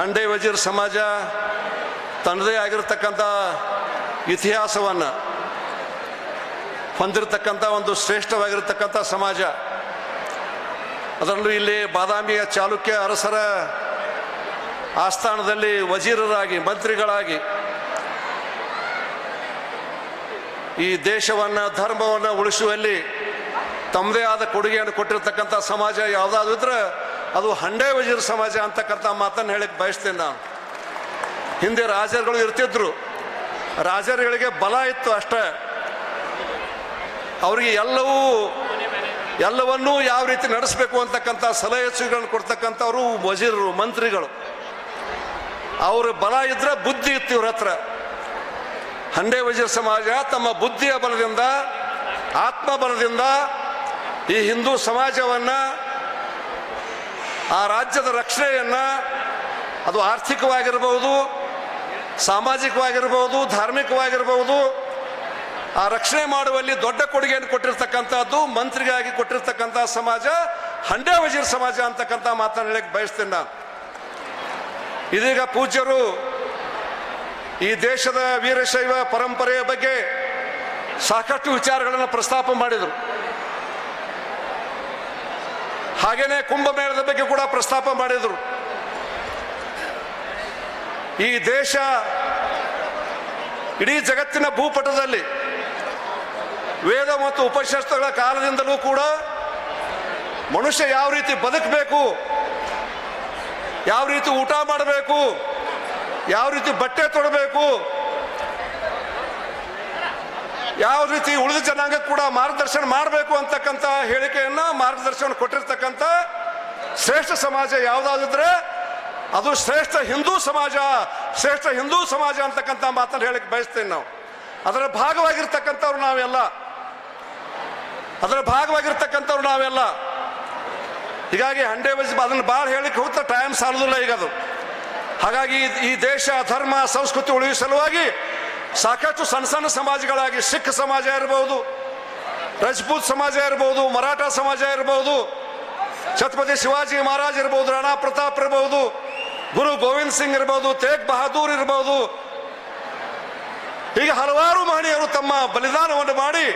ಹಂಡೆ ವಜೀರ್ ಸಮಾಜ ತನ್ನದೇ ಆಗಿರತಕ್ಕಂಥ ಇತಿಹಾಸವನ್ನು ಹೊಂದಿರತಕ್ಕಂಥ ಒಂದು ಶ್ರೇಷ್ಠವಾಗಿರತಕ್ಕಂಥ ಸಮಾಜ. ಅದರಲ್ಲೂ ಇಲ್ಲಿ ಬಾದಾಮಿಯ ಚಾಲುಕ್ಯ ಅರಸರ ಆಸ್ಥಾನದಲ್ಲಿ ವಜೀರರಾಗಿ, ಮಂತ್ರಿಗಳಾಗಿ ಈ ದೇಶವನ್ನು, ಧರ್ಮವನ್ನು ಉಳಿಸುವಲ್ಲಿ ತಮ್ಮದೇ ಆದ ಕೊಡುಗೆಯನ್ನು ಕೊಟ್ಟಿರತಕ್ಕಂಥ ಸಮಾಜ. ಯಾವುದಾದ್ರೂ ಅದು ಹಂಡೆ ವಜೀರ್ ಸಮಾಜ ಅಂತಕ್ಕಂಥ ಮಾತನ್ನು ಹೇಳಕ್ಕೆ ಬಯಸ್ತೇನೆ ನಾನು. ಹಿಂದೆ ರಾಜರುಗಳು ಇರ್ತಿದ್ರು. ರಾಜರುಗಳಿಗೆ ಬಲ ಇತ್ತು ಅಷ್ಟೇ. ಅವರಿಗೆ ಎಲ್ಲವೂ, ಎಲ್ಲವನ್ನೂ ಯಾವ ರೀತಿ ನಡೆಸಬೇಕು ಅಂತಕ್ಕಂಥ ಸಲಹೆ ಸೂಚನೆಗಳನ್ನು ಕೊಡ್ತಕ್ಕಂಥವ್ರು ವಜೀರರು, ಮಂತ್ರಿಗಳು. ಅವ್ರ ಬಲ ಇದ್ರೆ ಬುದ್ಧಿ ಇತ್ತು ಇವ್ರ ಹತ್ರ. ಹಂಡೆ ವಜೀರ್ ಸಮಾಜ ತಮ್ಮ ಬುದ್ಧಿಯ ಬಲದಿಂದ, ಆತ್ಮಬಲದಿಂದ ಈ ಹಿಂದೂ ಸಮಾಜವನ್ನು ಆ ರಾಜ್ಯದ ರಕ್ಷಣೆಯನ್ನು ಅದು ಆರ್ಥಿಕವಾಗಿರಬಹುದು ಸಾಮಾಜಿಕವಾಗಿರ್ಬೋದು ಧಾರ್ಮಿಕವಾಗಿರಬಹುದು ಆ ರಕ್ಷಣೆ ಮಾಡುವಲ್ಲಿ ದೊಡ್ಡ ಕೊಡುಗೆಯನ್ನು ಕೊಟ್ಟಿರ್ತಕ್ಕಂಥದ್ದು, ಮಂತ್ರಿಗಾಗಿ ಕೊಟ್ಟಿರ್ತಕ್ಕಂಥ ಸಮಾಜ ಹಂಡೆ ವಜೀರ್ ಸಮಾಜ ಅಂತಕ್ಕಂಥ ಮಾತನಾಡಲಿಕ್ಕೆ ಬಯಸ್ತೇನೆ ನಾನು. ಇದೀಗ ಪೂಜ್ಯರು ಈ ದೇಶದ ವೀರಶೈವ ಪರಂಪರೆಯ ಬಗ್ಗೆ ಸಾಕಷ್ಟು ವಿಚಾರಗಳನ್ನು ಪ್ರಸ್ತಾಪ ಮಾಡಿದರು. ಹಾಗೇನೆ ಕುಂಭಮೇಳದ ಬಗ್ಗೆ ಕೂಡ ಪ್ರಸ್ತಾಪ ಮಾಡಿದರು. ಈ ದೇಶ ಇಡೀ ಜಗತ್ತಿನ ಭೂಪಟದಲ್ಲಿ ವೇದ ಮತ್ತು ಉಪಶಾಸ್ತ್ರಗಳ ಕಾಲದಿಂದಲೂ ಕೂಡ ಮನುಷ್ಯ ಯಾವ ರೀತಿ ಬದುಕಬೇಕು, ಯಾವ ರೀತಿ ಊಟ ಮಾಡಬೇಕು, ಯಾವ ರೀತಿ ಬಟ್ಟೆ ತೊಡಬೇಕು ಯಾವ ರೀತಿ ಉಳಿದ ಜನಾಂಗ ಕೂಡ ಮಾರ್ಗದರ್ಶನ ಮಾಡಬೇಕು ಅಂತಕ್ಕಂಥ ಹೇಳಿಕೆಯನ್ನ ಮಾರ್ಗದರ್ಶನ ಕೊಟ್ಟಿರ್ತಕ್ಕಂಥ ಶ್ರೇಷ್ಠ ಸಮಾಜ ಯಾವುದಾದ್ರೆ ಅದು ಶ್ರೇಷ್ಠ ಹಿಂದೂ ಸಮಾಜ, ಶ್ರೇಷ್ಠ ಹಿಂದೂ ಸಮಾಜ ಅಂತಕ್ಕಂಥ ಮಾತನ್ನು ಹೇಳಕ್ಕೆ ಬಯಸ್ತೇವೆ ನಾವು. ಅದರ ಭಾಗವಾಗಿರ್ತಕ್ಕಂಥವ್ರು ನಾವೆಲ್ಲ. ಅದರ ಭಾಗವಾಗಿರ್ತಕ್ಕಂಥವ್ರು ನಾವೆಲ್ಲ. ಹೀಗಾಗಿ ಹಂಡೆ ಬಜ್ ಅದನ್ನು ಭಾಳ ಹೇಳಿಕ್ಕೆ ಹೋಗ್ತಾ ಟೈಮ್ ಸಾಲದಿಲ್ಲ ಈಗ ಅದು. ಹಾಗಾಗಿ ಈ- ಈ ದೇಶ, ಧರ್ಮ, ಸಂಸ್ಕೃತಿ ಉಳಿಯುವ ಸಲುವಾಗಿ ಸಾಕಷ್ಟು ಸಣ್ಣ ಸಣ್ಣ ಸಮಾಜಗಳಾಗಿ ಸಿಖ್ ಸಮಾಜ ಇರಬಹುದು ರಜಪೂತ್ ಸಮಾಜ ಇರಬಹುದು ಮರಾಠ ಸಮಾಜ ಇರಬಹುದು ಛತ್ರಪತಿ ಶಿವಾಜಿ ಮಹಾರಾಜ್ ಇರಬಹುದು ರಾಣಾ ಪ್ರತಾಪ್ ಇರಬಹುದು ಗುರು ಗೋವಿಂದ್ ಸಿಂಗ್ ಇರಬಹುದು ತೇಗ್ ಬಹದ್ದೂರ್ ಇರಬಹುದು ಹೀಗೆ ಹಲವಾರು ಮಹನೀಯರು ತಮ್ಮ ಬಲಿದಾನವನ್ನು ಮಾಡಿ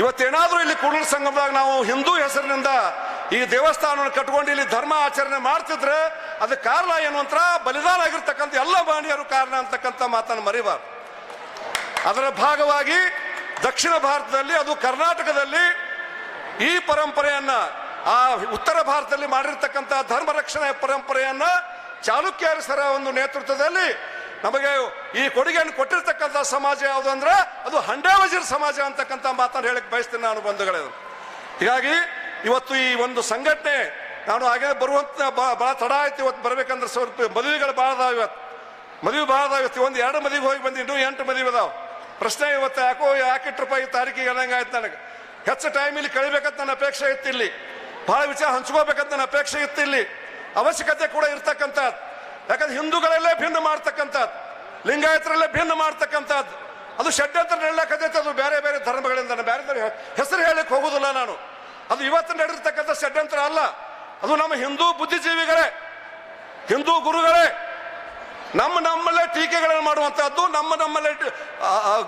ಇವತ್ತೇನಾದರೂ ಇಲ್ಲಿ ಕೂಡಲ ಸಂಗಮದಾಗ ನಾವು ಹಿಂದೂ ಹೆಸರಿನಿಂದ ಈ ದೇವಸ್ಥಾನವನ್ನು ಕಟ್ಕೊಂಡು ಇಲ್ಲಿ ಧರ್ಮ ಆಚರಣೆ ಮಾಡ್ತಿದ್ರೆ ಅದಕ್ಕೆ ಕಾರಣ ಏನು ಅಂತ ಬಲಿದಾನ ಆಗಿರ್ತಕ್ಕಂಥ ಎಲ್ಲ ಮಹನೀಯರು ಕಾರಣ ಅಂತಕ್ಕಂಥ ಮಾತನ್ನು ಮರಿಬಾರ್ದು. ಅದರ ಭಾಗವಾಗಿ ದಕ್ಷಿಣ ಭಾರತದಲ್ಲಿ, ಅದು ಕರ್ನಾಟಕದಲ್ಲಿ ಈ ಪರಂಪರೆಯನ್ನ, ಆ ಉತ್ತರ ಭಾರತದಲ್ಲಿ ಮಾಡಿರ್ತಕ್ಕಂಥ ಧರ್ಮ ರಕ್ಷಣೆ ಪರಂಪರೆಯನ್ನ ಚಾಲುಕ್ಯ ಅರಸರ ಒಂದು ನೇತೃತ್ವದಲ್ಲಿ ನಮಗೆ ಈ ಕೊಡುಗೆಯನ್ನು ಕೊಟ್ಟಿರ್ತಕ್ಕಂಥ ಸಮಾಜ ಯಾವುದು ಅಂದ್ರೆ, ಅದು ಹಂಡೆ ವಜೀರ್ ಸಮಾಜ ಅಂತಕ್ಕಂಥ ಮಾತನ್ನು ಹೇಳಕ್ ಬಯಸ್ತೀನಿ ನಾನು ಬಂಧುಗಳೇ. ಹೀಗಾಗಿ ಇವತ್ತು ಈ ಒಂದು ಸಂಘಟನೆ, ನಾನು ಹಾಗೆ ಬರುವಂತ ಬಹಳ ತಡ ಆಯ್ತು ಇವತ್ತು ಬರ್ಬೇಕಂದ್ರೆ ಸ್ವಲ್ಪ ಮದುವೆಗಳು ಭಾಳ ಅದಾವ ಇವತ್ತು. ಮದುವೆ ಅದಾವ ಇವತ್ತು. ಒಂದು ಎರಡು ಮದುವೆ ಹೋಗಿ ಬಂದು ಇನ್ನೂ ಎಂಟು ಮದುವೆ ಅದಾವ. ಪ್ರಶ್ನೆ ಇವತ್ತು ಯಾಕೋ ಯಾಕಿಟ್ರಪ್ಪ ಈ ತಾರೀಕಿಗೆ ಆಯ್ತು ನನಗೆ. ಹೆಚ್ಚು ಟೈಮ್ ಇಲ್ಲಿ ಕಳಿಬೇಕಂತ ನನ್ನ ಅಪೇಕ್ಷೆ ಇತ್ತು ಇಲ್ಲಿ ಬಹಳ ವಿಚಾರ ಹಂಚ್ಕೋಬೇಕಂತ ನನ್ನ ಅಪೇಕ್ಷೆ ಇತ್ತು ಇಲ್ಲಿ ಅವಶ್ಯಕತೆ ಕೂಡ ಇರ್ತಕ್ಕಂಥದ್ದು. ಯಾಕಂದ್ರೆ ಹಿಂದೂಗಳಲ್ಲೇ ಭಿನ್ನ ಮಾಡ್ತಕ್ಕಂಥದ್ದು. ಲಿಂಗಾಯತರಲ್ಲೇ ಭಿನ್ನ ಮಾಡ್ತಕ್ಕಂಥದ್ದು. ಅದು ಷಡ್ಯಂತ್ರ ನಡೀಲಕ್ಕದೈತೆ ಅದು ಬೇರೆ ಬೇರೆ ಧರ್ಮಗಳಿಂದ. ಬೇರೆ ಬೇರೆ ಹೆಸರು ಹೇಳಕ್ಕೆ ಹೋಗುದಿಲ್ಲ ನಾನು. ಅದು ಇವತ್ತು ನಡೆದಿರ್ತಕ್ಕಂಥ ಷಡ್ಯಂತ್ರ ಅಲ್ಲ. ಅದು ನಮ್ಮ ಹಿಂದೂ ಬುದ್ಧಿಜೀವಿಗಳೇ, ಹಿಂದೂ ಗುರುಗಳೇ ನಮ್ಮ ನಮ್ಮಲ್ಲೇ ಟೀಕೆಗಳನ್ನು ಮಾಡುವಂಥದ್ದು ನಮ್ಮ ನಮ್ಮಲ್ಲೇ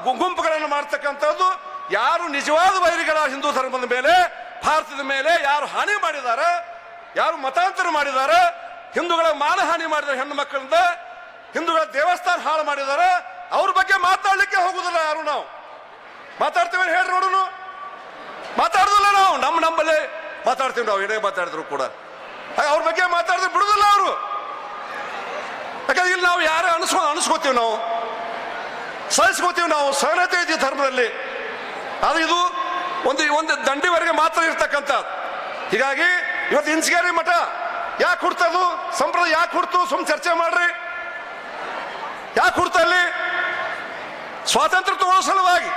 ಗುಂಪುಗಳನ್ನು ಮಾಡ್ತಕ್ಕಂಥದ್ದು, ಯಾರು ನಿಜವಾದ ವೈರಿಗಳ ಹಿಂದೂ ಧರ್ಮದ ಮೇಲೆ, ಭಾರತದ ಮೇಲೆ ಯಾರು ಹಾನಿ ಮಾಡಿದ್ದಾರೆ, ಯಾರು ಮತಾಂತರ ಮಾಡಿದ್ದಾರೆ, ಹಿಂದೂಗಳ ಮಾನಹಾನಿ ಮಾಡಿದ್ದಾರೆ ಹೆಣ್ಣು ಮಕ್ಕಳಿಂದ, ಹಿಂದೂಗಳ ದೇವಸ್ಥಾನ ಹಾಳು ಮಾಡಿದ್ದಾರೆ, ಅವ್ರ ಬಗ್ಗೆ ಮಾತಾಡಲಿಕ್ಕೆ ಹೋಗುದಿಲ್ಲ ಯಾರು ನಾವು? ಮಾತಾಡ್ತೀವಿ ಹೇಳ್ರಿ ನೋಡೋನು. ಮಾತಾಡೋದಿಲ್ಲ ನಾವು. ನಮ್ಮ ನಮ್ಮಲ್ಲೇ ಮಾತಾಡ್ತೀವಿ ನಾವು. ಏನೇ ಮಾತಾಡಿದ್ರು ಕೂಡ. ಅವ್ರ ಬಗ್ಗೆ ಮಾತಾಡಿದ್ರೆ ಬಿಡುದಿಲ್ಲ ಅವರು. ಯಾಕಂದ್ರೆ ಇಲ್ಲಿ ನಾವು ಯಾರು ಅನಿಸ್ಕೊ, ಅನಿಸ್ಕೋತೀವಿ ನಾವು? ಸಹಿಸ್ಕೋತೀವಿ ನಾವು ಸಹನತೆ ಇದೆ ಧರ್ಮದಲ್ಲಿ. ಅದು ಇದು ಒಂದು ಒಂದು ದಂಡಿವರೆಗೆ ಮಾತ್ರ ಇರ್ತಕ್ಕಂಥ. ಹೀಗಾಗಿ ಇವತ್ತು ಇಂಚಗೇರಿ ಮಠ, ಯಾಕೆ ಹುಡ್ತದು ಸಂಪ್ರದಾಯ ಯಾಕೆ ಹುಡ್ತು? ಸುಮ್ ಚರ್ಚೆ ಮಾಡ್ರಿ. ಯಾಕೆ ಹುಡ್ತ ಅಲ್ಲಿ ಸ್ವಾತಂತ್ರ್ಯ ತಗೊಳ್ಳೋ ಸಲುವಾಗಿ.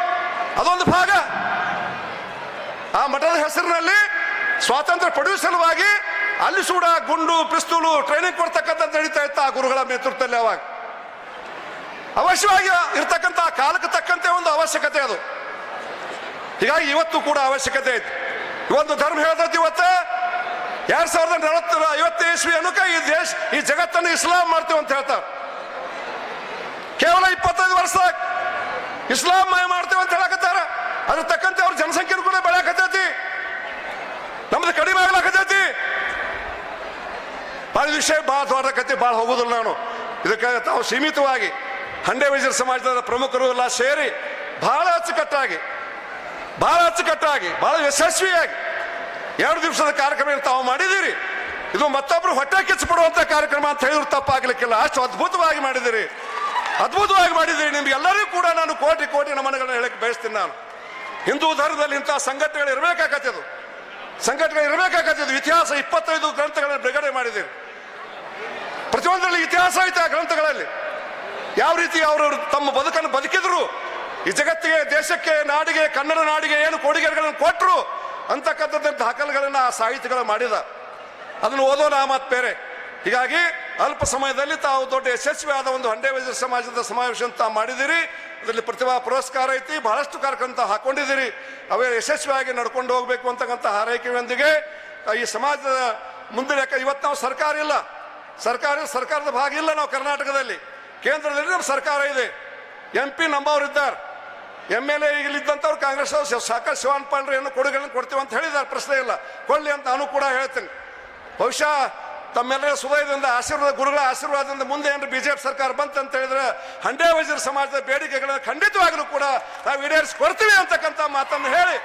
ಅದೊಂದು ಭಾಗ. ಆ ಮಠದ ಹೆಸರಿನಲ್ಲಿ ಸ್ವಾತಂತ್ರ್ಯ ಪಡೆಯುವ ಸಲುವಾಗಿ ಅಲ್ಲಿ ಸೂಡ, ಗುಂಡು, ಪಿಸ್ತೂಲು ಟ್ರೈನಿಂಗ್ ಕೊಡ್ತಕ್ಕಂಥ ನಡೀತಾ ಇತ್ತು ಆ ಗುರುಗಳ ನೇತೃತ್ವದಲ್ಲಿ ಅವಾಗ. ಅವಶ್ಯವಾಗಿ ಇರ್ತಕ್ಕಂಥ ಕಾಲಕ್ಕೆ ತಕ್ಕಂತೆ ಒಂದು ಅವಶ್ಯಕತೆ ಅದು. ಹೀಗಾಗಿ ಇವತ್ತು ಕೂಡ ಅವಶ್ಯಕತೆ ಐತಿ ಇವತ್ತು ಧರ್ಮ ಹೇಳ್ತೈತಿ ಇವತ್ತು, ಎರಡ್ ಸಾವಿರದ ನಲವತ್ತ ಐವತ್ತು ಇಸ್ವಿ ಅನುಕ ಈ ದೇಶ, ಈ ಜಗತ್ತನ್ನು ಇಸ್ಲಾಂ ಮಾಡ್ತೀವಿ ಅಂತ ಹೇಳ್ತಾರೆ. ಕೇವಲ ಇಪ್ಪತ್ತೈದು ವರ್ಷ ಇಸ್ಲಾಂ ಮಯ ಮಾಡ್ತೇವೆ ಅಂತ ಹೇಳಕತ್ತಾರ. ಅದ್ರ ತಕ್ಕಂತೆ ಅವ್ರ ಜನಸಂಖ್ಯೆ ಕೂಡ ಬೆಳೆಯಕತ್ತೈತಿ. ನಮ್ದು ಕಡಿಮೆ ಆಗ್ಲಕತ್ತೈತಿ. ವಿಷಯ ಭಾಳ ಕತೆ ಭಾಳ ಹೋಗುದಿಲ್ಲ ನಾನು. ಇದಕ್ಕೆ ತಾವು ಸೀಮಿತವಾಗಿ ಹಂಡೆ ವೈದ್ಯರ ಸಮಾಜದ ಪ್ರಮುಖರು ಎಲ್ಲ ಸೇರಿ ಬಹಳ ಅಚ್ಚುಕಟ್ಟಾಗಿ ಬಹಳ ಅಚ್ಚುಕಟ್ಟಾಗಿ, ಬಹಳ ಯಶಸ್ವಿಯಾಗಿ ಎರಡು ದಿವಸದ ಕಾರ್ಯಕ್ರಮ ತಾವು ಮಾಡಿದ್ದೀರಿ. ಇದು ಮತ್ತೊಬ್ರು ಹೊಟ್ಟೆ ಕಿಚ್ಚಿಬಿಡುವಂತ ಕಾರ್ಯಕ್ರಮ ಅಂತ ಹೇಳಿದ್ರು ತಪ್ಪಾಗಲಿಕ್ಕಿಲ್ಲ. ಅಷ್ಟು ಅದ್ಭುತವಾಗಿ ಮಾಡಿದಿರಿ ಅದ್ಭುತವಾಗಿ ಮಾಡಿದಿರಿ ನಿಮ್ಗೆಲ್ಲರಿಗೂ ಕೂಡ ನಾನು ಕೋಟಿ ಕೋಟಿ ನಮನಗಳನ್ನ ಹೇಳಕ್ಕೆ ಬಯಸ್ತೀನಿ ನಾನು. ಹಿಂದೂ ಧರ್ಮದಲ್ಲಿ ಇಂಥ ಸಂಘಟನೆಗಳು ಇರಬೇಕಾಗತ್ತಿದು ಸಂಘಟನೆಗಳು ಇರಬೇಕಾಗತ್ತಿದ್ದು ಇತಿಹಾಸ ಇಪ್ಪತ್ತೈದು ಗ್ರಂಥಗಳನ್ನು ಬಿಡುಗಡೆ ಮಾಡಿದ್ದೀರಿ. ಪ್ರತಿಯೊಂದರಲ್ಲಿ ಇತಿಹಾಸ ಐತೆ ಆ ಗ್ರಂಥಗಳಲ್ಲಿ. ಯಾವ ರೀತಿ ಅವರು ತಮ್ಮ ಬದುಕನ್ನು ಬದುಕಿದ್ರು, ಈ ಜಗತ್ತಿಗೆ, ದೇಶಕ್ಕೆ, ನಾಡಿಗೆ, ಕನ್ನಡ ನಾಡಿಗೆ ಏನು ಕೊಡುಗೆಗಳನ್ನು ಕೊಟ್ಟರು ಅಂತಕ್ಕಂಥದ್ದು ದಾಖಲೆಗಳನ್ನ ಆ ಸಾಹಿತಿಗಳು ಮಾಡಿದ. ಅದನ್ನು ಓದೋಣ ಮಾತು ಬೇರೆ. ಹೀಗಾಗಿ ಅಲ್ಪ ಸಮಯದಲ್ಲಿ ತಾವು ದೊಡ್ಡ ಯಶಸ್ವಿ ಆದ ಒಂದು ಹಂಡೆ ವೈದ್ಯ ಸಮಾಜದ ಸಮಾವೇಶ ತಾವು ಮಾಡಿದಿರಿ. ಅದರಲ್ಲಿ ಪ್ರತಿಭಾ ಪುರಸ್ಕಾರ ಐತಿ, ಬಹಳಷ್ಟು ಕಾರ್ಯಕ್ರಮ ಹಾಕೊಂಡಿದ್ದೀರಿ ಅವೇ ಯಶಸ್ವಿಯಾಗಿ ನಡ್ಕೊಂಡು ಹೋಗ್ಬೇಕು ಅಂತಕ್ಕಂಥ ಹಾರೈಕೆಯೊಂದಿಗೆ ಈ ಸಮಾಜದ ಮುಂದಿನ ಇವತ್ತು ನಾವು ಸರ್ಕಾರ ಇಲ್ಲ. ಸರ್ಕಾರ, ಸರ್ಕಾರದ ಭಾಗ ಇಲ್ಲ ನಾವು ಕರ್ನಾಟಕದಲ್ಲಿ. ಕೇಂದ್ರದಲ್ಲಿ ನಮ್ಮ ಸರ್ಕಾರ ಇದೆ. ಎಂ ಪಿ ನಮ್ಮವ್ರು ಇದ್ದಾರೆ ಎಂ ಎಲ್ ಎ ಇಲ್ಲಿದ್ದಂಥವ್ರು ಕಾಂಗ್ರೆಸ್ ಅವರು ಸಾಕಷ್ಟು ಶಿವಾನ್ ಪಾಂಡ್ರೆ ಏನು ಕೊಡುಗೆಗಳನ್ನು ಕೊಡ್ತೀವಿ ಅಂತ ಹೇಳಿದ್ದಾರೆ. ಪ್ರಶ್ನೆ ಇಲ್ಲ. ಕೊಡಲಿ ಅಂತ ನಾನು ಕೂಡ ಹೇಳ್ತೀನಿ. ಬಹುಶಃ ತಮ್ಮೆಲ್ಲರ ಸುದಯದಿಂದ ಆಶೀರ್ವಾದ, ಗುರುಗಳ ಆಶೀರ್ವಾದದಿಂದ ಮುಂದೆ ಏನಾದ್ರು ಬಿಜೆಪಿ ಸರ್ಕಾರ ಬಂತು ಅಂತ ಹೇಳಿದ್ರೆ ಹಂಡೆ ವೈಜರ್ ಸಮಾಜದ ಬೇಡಿಕೆಗಳನ್ನು ಖಂಡಿತವಾಗಲೂ ಕೂಡ ನಾವು ಈಡೇರಿಸಿ ಕೊಡ್ತೀವಿ ಅಂತಕ್ಕಂಥ ಮಾತನ್ನು ಹೇಳಿ